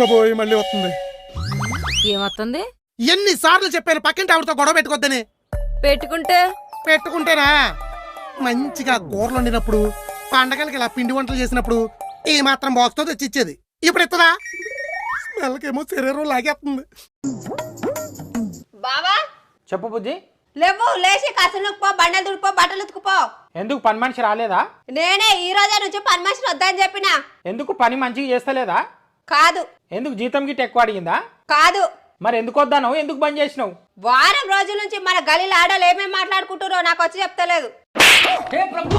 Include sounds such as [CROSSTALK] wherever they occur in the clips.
అయిపోయి మళ్ళీ వస్తుంది. ఏమొస్తుంది ఎన్నిసార్లు చెప్పాను పక్కింటి ఆవిడతో గొడవ పెట్టుకోద్దని. పెట్టుకుంటే? పెట్టుకుంటేనా? మంచిగా కూరలు వండినప్పుడు పండగలకి ఇలా పిండి వంటలు చేసినప్పుడు ఈ మాత్రం బాక్స్తో తెచ్చిచ్చేది. ఇప్పుడు ఎత్తదా స్మెల్కేమో శరీరం లాగేస్తుంది. బావా? చెప్పు బుజ్జి. లేవు లేచి కసునుకుపో బండలు దుడిపో బట్టలు ఉతుకుపో. ఎందుకు పని మనిషి రాలేదా? నేనే ఈ రోజే నుంచి పని మనిషిని వద్దని చెప్పిన. ఎందుకు పని మంచిగా చేస్తలేదా? కాదు. ఎందుకు జీతం గిట్ట ఎక్కువ అడిగిందా? కాదు. మరి ఎందుకు వద్దాను ఎందుకు బంద్ చేసినావు? వారం రోజుల నుంచి మన గలీల ఆడలు ఏమేమి మాట్లాడుకుంటారో నాకు వచ్చి చెప్తలేదు.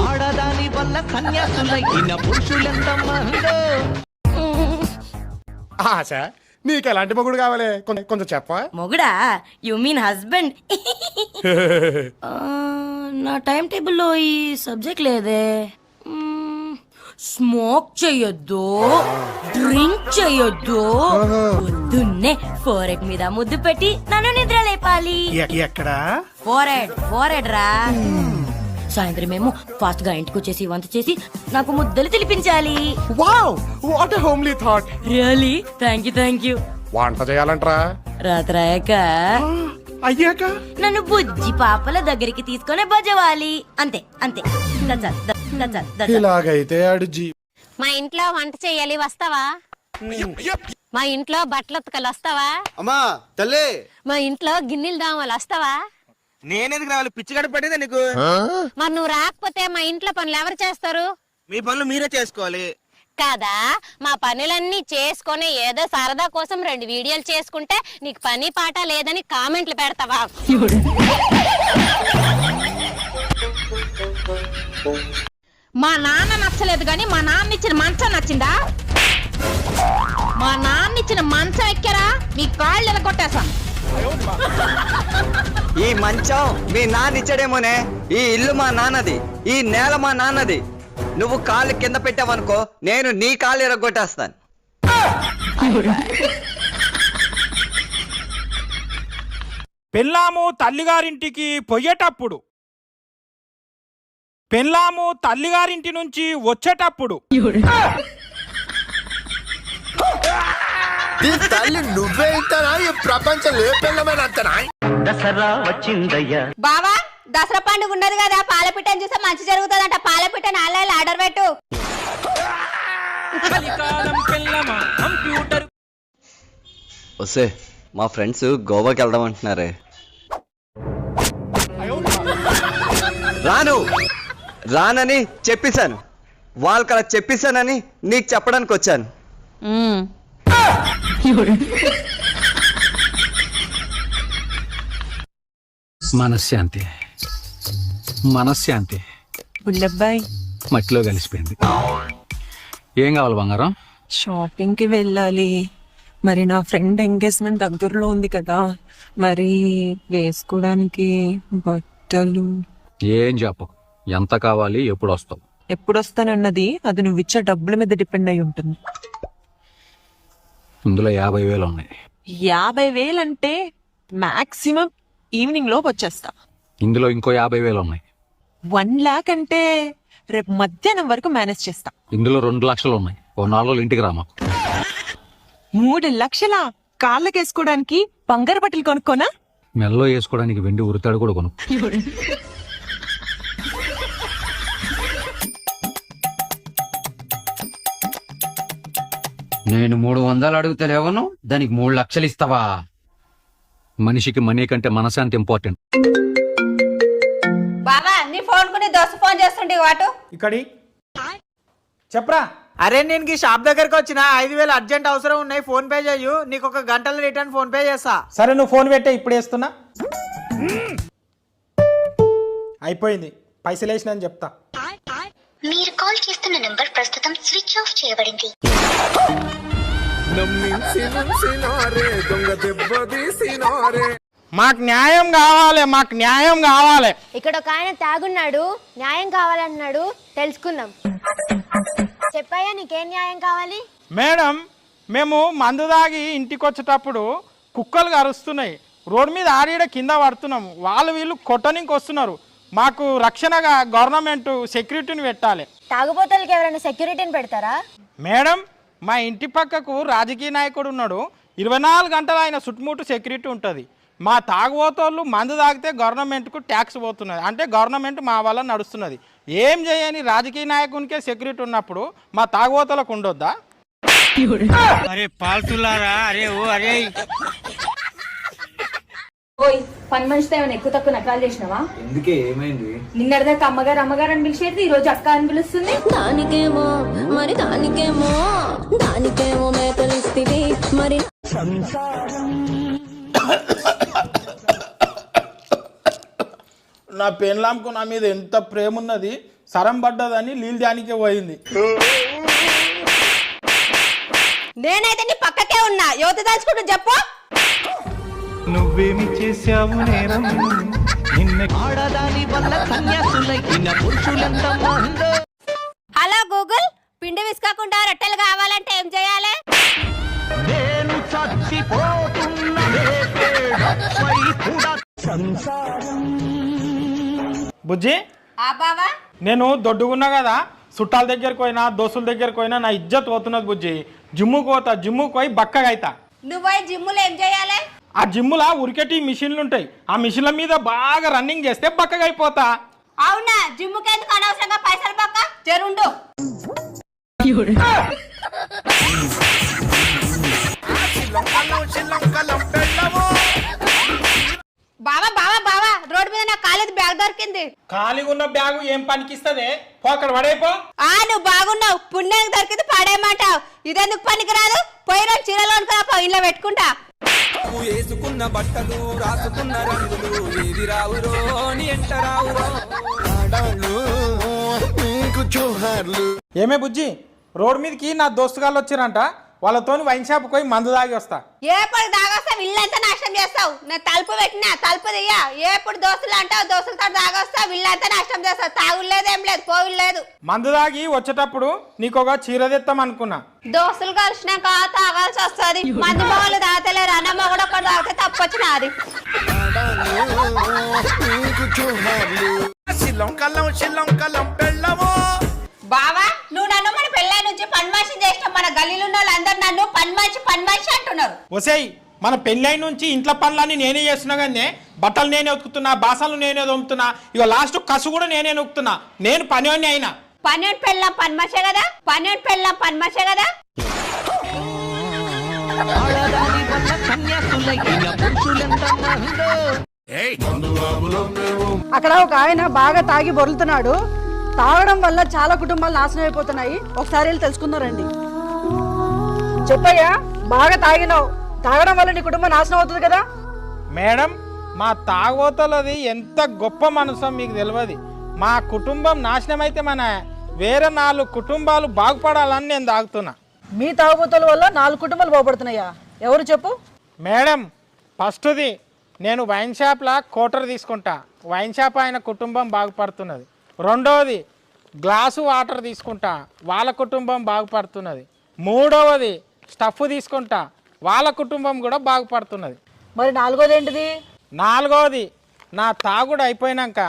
ఆడదాని వల్ల సన్యాసులైన ఆశ నీకు ఎలాంటి మొగుడు కావాలి? కొంచెం కొంచెం చెప్పా మొగుడా? యు మీన్ హస్బెండ్ నా టైం టేబుల్లో ఈ సబ్జెక్ట్ లేదే. స్మోక్ చెయ్యొద్దు డ్రింక్ చెయ్యొద్దు పొద్దున్నే ఫోరెడ్ మీద ముద్దు పెట్టి నన్ను నిద్ర లేపాలి. ఎ- ఎక్కడా? ఫోరెడ్ ఫోరెడ్ రా. సాయంత్రం ఏమో ఫాస్ట్గా ఇంటికి వచ్చేసి వంట చేసి నాకు ముద్దలు తినిపించాలి. Wow! What homely thought really thank you thank you వంట చేయాలంట్రా. రాత్రి అయ్యాక అయ్యాక? నన్ను బుజ్జి పాపల దగ్గరికి తీసుకొని బజవాలి అంతే అంతే. ఇలాగైతే ఆడు జీ మా ఇంట్లో వంట చెయ్యాలి వస్తావా? మా ఇంట్లో బట్టలు ఉతకలు వస్తావా? అమ్మా తల్లి. మా ఇంట్లో గిన్నెలు దామాలు వస్తావా? నేనెందుకు రావాలి? పిచ్చిగడ పడిందా నీకు? మరి నువ్వు రాకపోతే మా ఇంట్లో పనులు ఎవరు చేస్తారు? మీ పనులు మీరే చేసుకోవాలి. కాదా? మా పనులన్నీ చేసుకొని ఏదో సరదా కోసం రెండు వీడియోలు చేసుకుంటే నీకు పని పాట లేదని కామెంట్లు పెడతావా? మా నాన్న నచ్చలేదు కానీ మా నాన్న ఇచ్చిన మంచం నచ్చిందా? మా నాన్న ఇచ్చిన మంచం ఎక్కరా? మీ కాళ్ళు ఎలగొట్టేశాను. ఈ మంచం మీ నాన్న ఇచ్చాడేమోనే ఈ ఇల్లు మా నాన్నది. ఈ నేల మా నాన్నది. నువ్వు కాళ్ళు కింద పెట్టావనుకో నేను నీ కాళ్ళు ఎరగొట్టేస్తాను. పెళ్ళాము తల్లిగారింటికి పోయేటప్పుడు పెళ్ళాము తల్లిగారింటి నుంచి వచ్చేటప్పుడు. తల్లి నువ్వే ఇంతనా? ఈ ప్రపంచం ఏ పిల్లమైన అంతనా? దసరా వచ్చిందయ్యా. బావా దసరా పండుగ ఉన్నది కదా పాలపిట్టని చూస్తే మంచి జరుగుతుందంట. పాలపిట్ట నాలుగు ఆర్డర్ పెట్టు. వస్తే మా ఫ్రెండ్స్ గోవాకి వెళ్దాం అంటున్నారే. రాను రానని చెప్పేశాను. వాళ్ళకి అలా చెప్పేశానని నీకు చెప్పడానికి వచ్చాను. మనశ్శాంతి. మనశ్శాంతి బుల్లబ్బాయ్. మట్టిలో కలిసిపోయింది. ఏం కావాలి బంగారం? షాపింగ్కి వెళ్ళాలి. మరి నా ఫ్రెండ్ ఎంగేజ్మెంట్ దగ్గరలో ఉంది కదా. మరి వేసుకోవడానికి బట్టలు. ఏం చెప్పు ఎంత కావాలి ఎప్పుడు వస్తావు? ఎప్పుడు వస్తానన్నది అది నువ్వు ఇచ్చే డబ్బుల మీద డిపెండ్ అయి ఉంటుంది. ఇందులో యాభై వేలు ఉన్నాయి. యాభై వేలంటే మాక్సిమం ఈవినింగ్ లోపు వచ్చేస్తా. ఇందులో ఇంకో యాభై వేలు ఉన్నాయి. వన్ లాక్ అంటే రేపు మధ్యాహ్నం వరకు మేనేజ్ చేస్తా. ఇందులో రెండు లక్షలు ఉన్నాయి. ఓ నాలుగు ఇంటికి రామా మూడు లక్షల కాళ్ళకేసుకోవడానికి బంగారు బట్టలు కొనుక్కోనా? మెల్లో వేసుకోవడానికి వెండి ఉరితాడు కూడా కొను నేను మూడు వందలు అడుగుతలేవను దానికి మూడు లక్షలు ఇస్తావా? మనిషికి మనీ కంటే మనశ్శాంతి ఇంపార్టెంట్ ఫోన్ చేస్తుండే వాటు ఇక్కడి. చెప్పరా. అరే నేను ఈ షాప్ దగ్గరకు వచ్చిన ఐదు వేలు అర్జెంట్ అవసరం ఉన్నాయి ఫోన్ పే చేయు నీకు ఒక గంటలో రిటర్న్ ఫోన్ పే చేస్తా. సరే నువ్వు ఫోన్ పెట్టే ఇప్పుడు వేస్తున్నా అయిపోయింది పైసలు వేసిన అని చెప్తా. మీరు కాల్ చేస్తున్న నంబర్ ప్రస్తుతం స్విచ్ ఆఫ్ చేయబడింది. మాకు న్యాయం కావాలి మాకు న్యాయం కావాలి. ఇక్కడ ఒక ఆయన తాగున్నాడు న్యాయం కావాలన్నాడు తెలుసుకుందాం. చెప్పాయా నీకేం న్యాయం కావాలి? మేడం మేము మందు దాగి ఇంటికి వచ్చేటప్పుడు కుక్కలు కరుస్తున్నాయి. రోడ్డు మీద ఆడిడ కింద పడుతున్నాము. వాళ్ళు వీళ్ళు కొట్టనికి వస్తున్నారు. మాకు రక్షణగా గవర్నమెంట్ సెక్యూరిటీని పెట్టాలి. తాగుబోతులకి ఎవరైనా సెక్యూరిటీని పెడతారా? మేడం మా ఇంటి పక్కకు రాజకీయ నాయకుడు ఉన్నాడు. ఇరవై నాలుగు గంటలు ఆయన చుట్టుముట్టు సెక్యూరిటీ ఉంటుంది. మా తాగుబోతోళ్ళు మందు తాగితే గవర్నమెంట్కు ట్యాక్స్ పోతున్నది. అంటే గవర్నమెంట్ మా వల్ల నడుస్తున్నది. ఏం చేయని రాజకీయ నాయకునికే సెక్యూరిటీ ఉన్నప్పుడు మా తాగుబోతలకు ఉండొద్దా? అరే పాల్తులారా అరే ఓ అరే. ఓయ్ పని మనిషితో ఏమైనా ఎక్కువ తక్కువ నకరాలు చేసినావా? ఎందుకే? ఏమైంది? నిన్నటిదాకా అమ్మగారు అమ్మగారు అని పిలిచేది ఈ రోజు అక్క అని పిలుస్తుంది. దానికేమో మరి దానికేమో దానికేమో మేకలిస్తివి మరి నా పెన్లాంకు నా మీద ఎంత ప్రేమ ఉన్నది సరం పడ్డదని నీళ్ళు దానికే పోయింది. నేనైతే నీ పక్కకే ఉన్నా. యువత దాచుకుంటూ చెప్పు. నువ్వేమి చేశావు నేరం? నిన్న ఆడదాని వల్ల కన్యాసులైన పురుషులెంతమందో హలో గూగుల్ పిండి విసుకాకుండా రొట్టెలు కావాలంటే ఏం చేయాలి? నేను చచ్చిపోతున్న కూడా బుజ్జి? ఆ బావా? నేను దొడ్డుగున్నా కదా చుట్టాల దగ్గరికి పోయినా దోస్తుల దగ్గరికి పోయినా నా ఇజ్జత్ పోతున్నది బుజ్జి. జిమ్ముకు పోతా జిమ్ముకు పోయి బక్కగా అవుతా నువ్వు జిమ్ములో ఏం చేయాలి? ఆ జిమ్ములా ఉరికెట్టి మిషన్లు ఉంటాయి ఆ మిషన్ల మీద బాగా రన్నింగ్ చేస్తే బక్కగా అయిపోతా. అవునా? జిమ్ముకి ఎందుకు అనవసరంగా పైసలు పక్క? జరుండు. బావా బావా బావా రోడ్డు మీద నా కాలేజ్ బ్యాగ్ దొరికింది. ఖాళీగా ఉన్న బ్యాగు ఏం పనికిస్తుంది? పో అక్కడ పడైపో. ఆ నువ్వు బాగున్నావు. పుణ్యానికి దొరికింది పాడేయమంటావు. ఇదెందుకు పనికిరాదు? పోయిన చీరలో అనుకున్నా ఇంట్లో పెట్టుకుంటా. వేసుకున్న బట్టలు రాసుకున్న రంగులు ఏవి రావురో అని ఎంట రావురో. ఏమే బుజ్జి రోడ్ మీదకి నా దోస్తుగాళ్ళు వచ్చిరంట. వాళ్ళతోని వైన్ షాప్ పోయి మందు తాగి వస్తా. ఏప్పుడు దాగొస్తావు ఇల్లంతా నాశనం చేస్తావు? నేను తలుపు పెట్టినా తలుపు దియ్యా ఏప్పుడు దోస్తులు అంటావు దోస్తులతో దాగొస్తావు ఇల్లంతా నాశనం చేస్తావు. తాగులు లేదు ఏం లేదు పోవులు లేదు మందు తాగి వచ్చేటప్పుడు నీకు ఒక చీర తెస్తాం అనుకున్నా. దోస్తులు కలిసినాక తాగాల్సి వస్తుంది. మంది మొగలు తాగలేరు అన్న మొగడు ఒకటి తాగితే తప్పొచ్చిన అది బావా నన్ను మన పెళ్ళై నుంచి పన్మాషి చేసిన మన గల్లీలో ఉన్న వాళ్ళందరూ నన్ను పన్మాషి పన్మాషి అంటున్నారు. ఒసేయ్ మన పెళ్ళై నుంచి ఇంట్లో పనులన్నీ నేనే చేస్తున్నా కానీ బట్టలు నేనే ఉతుకుతున్నా బాసలు నేనే దొమ్ముతున్నా ఇక లాస్ట్ కసు కూడా నేనే నొక్కుతున్నా. నేను పని అయినా. పన్నెండు పెళ్ళం పన్మాషే కదా? పన్నెండు పెళ్ళం పన్మాషే కదా? అక్కడ ఒక ఆయన బాగా తాగి బొరులుతున్నాడు తాగడం వల్ల చాలా కుటుంబాలు నాశనం అయిపోతున్నాయి. ఒకసారి వెళ్ళి తెలుసుకుందారండి చెప్పయ్యా బాగా తాగినావు. తాగడం వల్ల నీ కుటుంబం నాశనం అవుతుంది కదా? మేడం మా తాగోతలది ఎంత గొప్ప మనసు మీకు తెలియదు. మా కుటుంబం నాశనం అయితే మన వేరే నాలుగు కుటుంబాలు బాగుపడాలని నేను తాగుతున్నా. మీ తాగుబోతుల వల్ల నాలుగు కుటుంబాలు బాగుపడుతున్నాయా? ఎవరు చెప్పు? మేడం ఫస్ట్ది నేను వైన్ షాప్లా కోటర్ తీసుకుంటా. వైన్ షాప్ ఆయన కుటుంబం బాగుపడుతున్నది. రెండవది గ్లాసు వాటర్ తీసుకుంటా వాళ్ళ కుటుంబం బాగుపడుతున్నది. మూడవది స్టఫ్ తీసుకుంటా వాళ్ళ కుటుంబం కూడా బాగుపడుతున్నది. మరి నాలుగోది ఏంటిది నాలుగవది నా తాగుడు అయిపోయినాక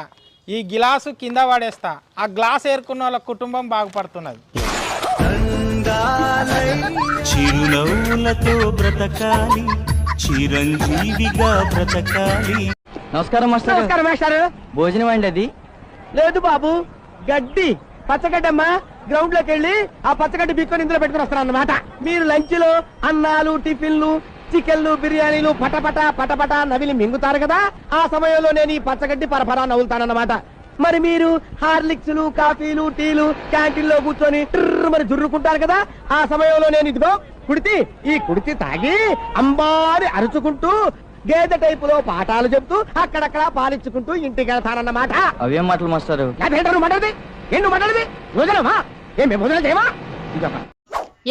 ఈ గిలాసు కింద పడేస్తా ఆ గ్లాస్ ఏరుకున్న వాళ్ళ కుటుంబం బాగుపడుతున్నది. చిరునవ్వులతో బ్రతకాలి చిరంజీవిగా బ్రతకాలి. నమస్కారం మాస్టర్ నమస్కారం మాస్టర్. భోజనం అండి అది. లేదు బాబు. గడ్డి. పచ్చగడ్డమ్మా. గ్రౌండ్లోకి వెళ్ళి ఆ పచ్చగడ్డి బిక్కొని ఇందులో పెట్టుకుని వస్తాను అన్నమాట మీరు లంచ్లో అన్నాలు టిఫిన్లు చికెన్లు బిర్యానీలు పటపట పటపట నవిలి మింగుతారు కదా? ఆ సమయంలో నేను ఈ పచ్చగడ్డి పరపరా నవ్వుతానన్నమాట మరి మీరు హార్లిక్స్లు కాఫీలు టీలు క్యాంటీన్లో కూర్చొని ట్రర్ మరి జుర్రుకుంటారు కదా? ఆ సమయంలో నేను ఇదిగో కుడితి ఈ కుడితి తాగి అంబారి అరుచుకుంటూ గేదె టైపులో పాఠాలు చెప్తూ అక్కడక్కడ పాలించుకుంటూ ఇంటికి వెళ్తానన్నమాట. అవేం మాటలు మాస్టారు? మాట్లాడది ఏం నువ్వు మాట్లాడది భోజనమా ఏం మేము భోజనం చేయమా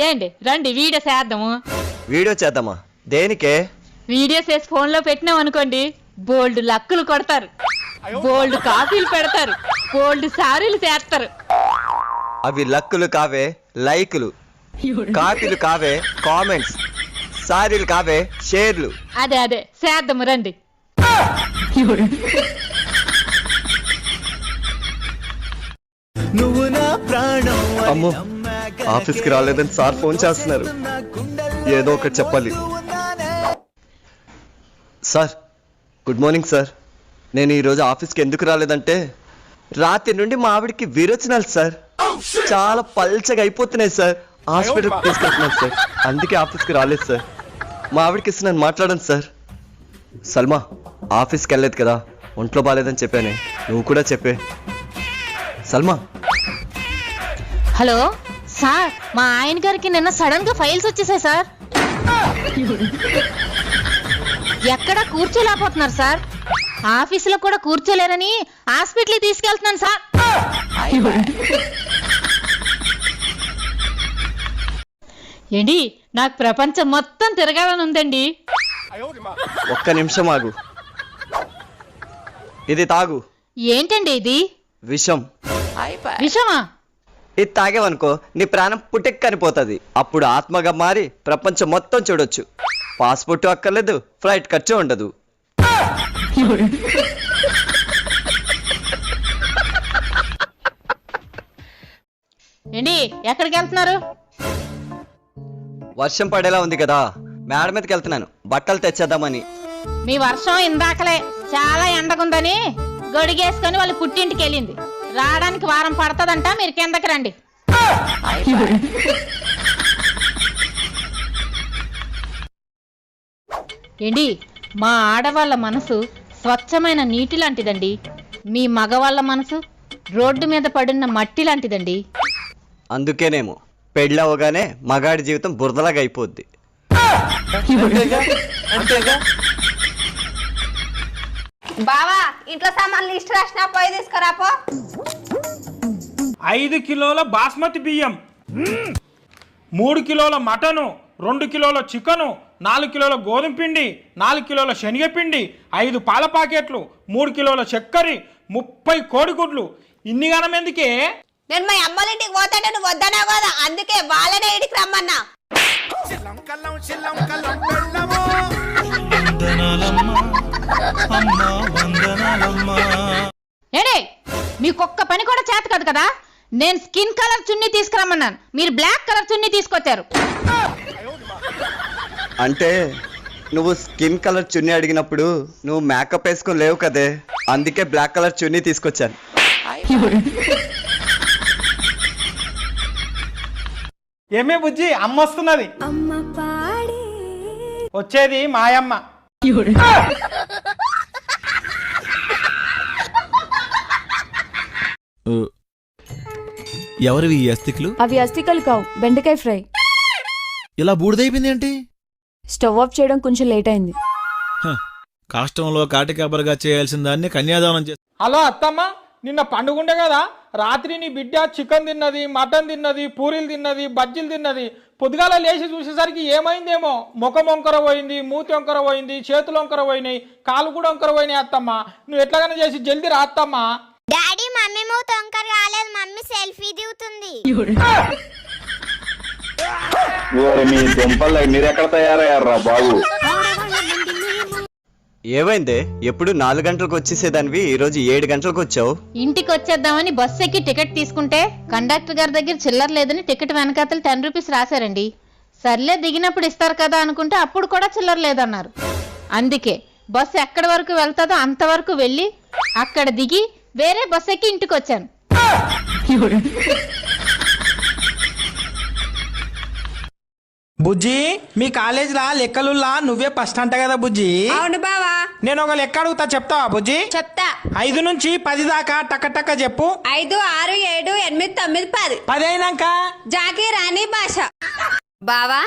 ఏంటి? రండి వీడియో చేద్దాము. వీడియో చేద్దామా? దేనికే? వీడియోస్ వేసి ఫోన్లో పెట్టినాం అనుకోండి బోల్డ్ లక్కులు కొడతారు. బోల్డ్ కాఫీలు పెడతారు. బోల్డ్ సారీలు చేస్తారు. అవి లక్కులు కావే లైకులు. కాపీలు కావే కామెంట్స్. సారీలు కావే షేర్లు. అదే అదే. చేద్దాము రండి. నువ్వు నా ప్రాణం అమ్మో ఆఫీస్కి రాలేదని సార్ ఫోన్ చేస్తున్నారు. ఏదో ఒకటి చెప్పాలి. Sir good morning sir. నేను ఈరోజు ఆఫీస్కి ఎందుకు రాలేదంటే రాత్రి నుండి మా ఆవిడకి విరోచనాలు సార్. చాలా పల్చగా అయిపోతున్నాయి సార్. హాస్పిటల్కి తీసుకెళ్తున్నాను సార్. అందుకే ఆఫీస్కి రాలేదు సార్. మా ఆవిడకి ఇస్తే నేను మాట్లాడాను సార్. సల్మా ఆఫీస్కి వెళ్ళలేదు కదా. ఒంట్లో బాగాలేదని చెప్పానే. నువ్వు కూడా చెప్పే. సల్మా. హలో సార్ మా ఆయన గారికి నిన్న సడన్గా ఫైల్స్ వచ్చేసాయి సార్. ఎక్కడ కూర్చోలేకపోతున్నారు సార్. ఆఫీసులో కూడా కూర్చోలేరని హాస్పిటల్కి తీసుకెళ్తున్నాను సార్. ఏంటి నాకు ప్రపంచం మొత్తం తిరగాలని ఉందండి. ఒక్క నిమిషం ఆగు. ఇది తాగు. ఏంటండి ఇది? విషం. విషమా? ఇది తాగేవనుకో నీ ప్రాణం పుట్టెక్కనిపోతుంది అప్పుడు ఆత్మగా మారి ప్రపంచం మొత్తం చూడొచ్చు. పాస్పోర్ట్ అక్కర్లేదు ఫ్లైట్ ఖర్చు ఉండదు. ఏంటి ఎక్కడికి వెళ్తున్నారు? వర్షం పడేలా ఉంది కదా. మేడ మీదకి వెళ్తున్నాను. బట్టలు తెచ్చేద్దామని. మీ వర్షం ఇందాకలే. చాలా ఎండగుందని గొడిగేసుకొని వాళ్ళు పుట్టింటికి వెళ్ళింది రావడానికి వారం పడతదంట మీరు కిందకి రండి. ఏంటి మా ఆడవాళ్ళ మనసు స్వచ్ఛమైన నీటి లాంటిదండి. మీ మగవాళ్ళ మనసు రోడ్డు మీద పడున్న మట్టి లాంటిదండి. అందుకేనేమో. పెళ్ళవగానే మగాడి జీవితం బురదలాగా అయిపోద్ది. బావా ఇంట్లో సామాన్లు లిస్ట్ రాసిన పోయి తీసుకురాపో ఐదు కిలోల బాస్మతి బియ్యం. మూడు కిలోల మటను రెండు కిలోల చికెను నాలుగు కిలోల గోధుమ పిండి నాలుగు కిలోల శనగపిండి ఐదు పాల ప్యాకెట్లు మూడు కిలోల చక్కెర ముప్పై కోడిగుడ్లు. ఇన్ని గణం ఎందుకే? నేను మా అమ్మల ఇంటికి పోతాంటే నువ్వు వద్దనా కదా అందుకే వాళ్ళనే ఇడికి రమ్మన్నా. ఏడే మీకొక్క పని కూడా చేత కాదు కదా? నేను స్కిన్ కలర్ చున్నీ తీసుకురమ్మన్నాను. మీరు బ్లాక్ కలర్ చున్నీ తీసుకొచ్చారు. అంటే నువ్వు స్కిన్ కలర్ చున్నీ అడిగినప్పుడు నువ్వు మేకప్ వేసుకొని లేవు కదే అందుకే బ్లాక్ కలర్ చున్నీ తీసుకొచ్చాను. [LAUGHS] ఏమే బుజ్జి? అమ్మ వస్తున్నది. వచ్చేది మాయమ్మ. ఎవరివి ఈ అస్థికులు? అవి అస్థికలు కావు బెండకాయ ఫ్రై. ఇలా బూడిదైపోయింది ఏంటి? స్టవ్ ఆఫ్ చేయడం కొంచెం లేట్ అయింది. కాష్టంలో కాటికాపరిగా చేయాల్సిన దాన్ని కన్యాదానం చేసి హలో అత్తమ్మ. నిన్న పండుగుండే కదా? రాత్రి నీ బిడ్డ చికెన్ తిన్నది మటన్ తిన్నది పూరీలు తిన్నది బజ్జీలు తిన్నది. పొద్దుగాల లేచి చూసేసరికి ఏమైందేమో? ముఖం వంకర పోయింది మూతి వంకర పోయింది చేతులు వంకర పోయినాయి కాలు కూడా వంకర పోయినాయి అత్తమ్మ. నువ్వు ఎట్లాగైనా చేసి జల్దీ రా అత్తమ్మ. డాడీ మమ్మీ మూత వంకర రాలేదు మమ్మీ సెల్ఫీ దిగుతుంది. మీ దుంపలు మీరెక్కడ తయారయ్యారా బాబు? ఏమైందే? ఎప్పుడు నాలుగు గంటలకు వచ్చేసేదానివి ఈరోజు ఏడు గంటలకు వచ్చావు? ఇంటికి వచ్చేద్దామని బస్ ఎక్కి టికెట్ తీసుకుంటే కండక్టర్ గారి దగ్గర చిల్లర లేదని టికెట్ వెనకాతలు టెన్ రూపీస్ రాశారండి. సర్లే దిగినప్పుడు ఇస్తారు కదా అనుకుంటే అప్పుడు కూడా చిల్లర లేదన్నారు. అందుకే బస్సు ఎక్కడి వరకు వెళ్తుందో అంతవరకు వెళ్ళి అక్కడ దిగి వేరే బస్ ఎక్కి ఇంటికి వచ్చాను. బుజ్జి మీ కాలేజీలా లెక్కలులా నువ్వే ఫస్ట్ అంట కదా బుజ్జి. అవును బావా. నేను ఒక లెక్క అడుగుతా చెప్తావా బుజ్జి? చెప్తా. ఐదు నుంచి పది దాకా టక్క టక్క చెప్పు. ఐదు ఆరు ఏడు ఎనిమిది తొమ్మిది పది. పది అయినాక? జాకీ రాణి భాష. బావా.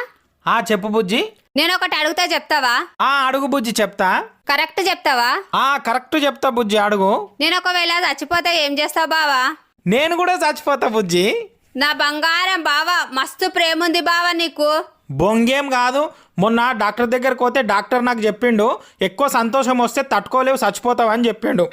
ఆ చెప్పు బుజ్జి. నేను ఒకటి అడుగుతా చెప్తావా? ఆ అడుగు బుజ్జి చెప్తా. కరెక్ట్ చెప్తావా? ఆ కరెక్ట్ చెప్తా బుజ్జి అడుగు. నేను ఒకవేళ చచ్చిపోతే ఏం చేస్తావు బావా? నేను కూడా చచ్చిపోతా బుజ్జి. నా బంగారం బావా మస్తు ప్రేమ ఉంది బావా నీకు. బొంగేం కాదు. మొన్న డాక్టర్ దగ్గరకు పోతే డాక్టర్ నాకు చెప్పిండు ఎక్కువ సంతోషం వస్తే తట్టుకోలేవు చచ్చిపోతావు అని చెప్పిండు.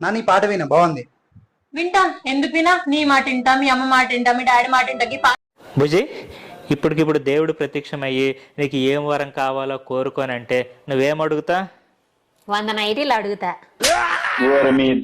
నా నీ పాట విన బాగుంది. వింటా ఎందుకు వినా? నీ మాట వింటా మీ అమ్మ మాట వింటా మీ డాడీ మాట వింటా భుజి ఇప్పటికిప్పుడు దేవుడు ప్రత్యక్షమయ్యి నీకు ఏం వరం కావాలో కోరుకోనంటే నువ్వేం అడుగుతా? వంద నైటీలు అడుగుతా. dorme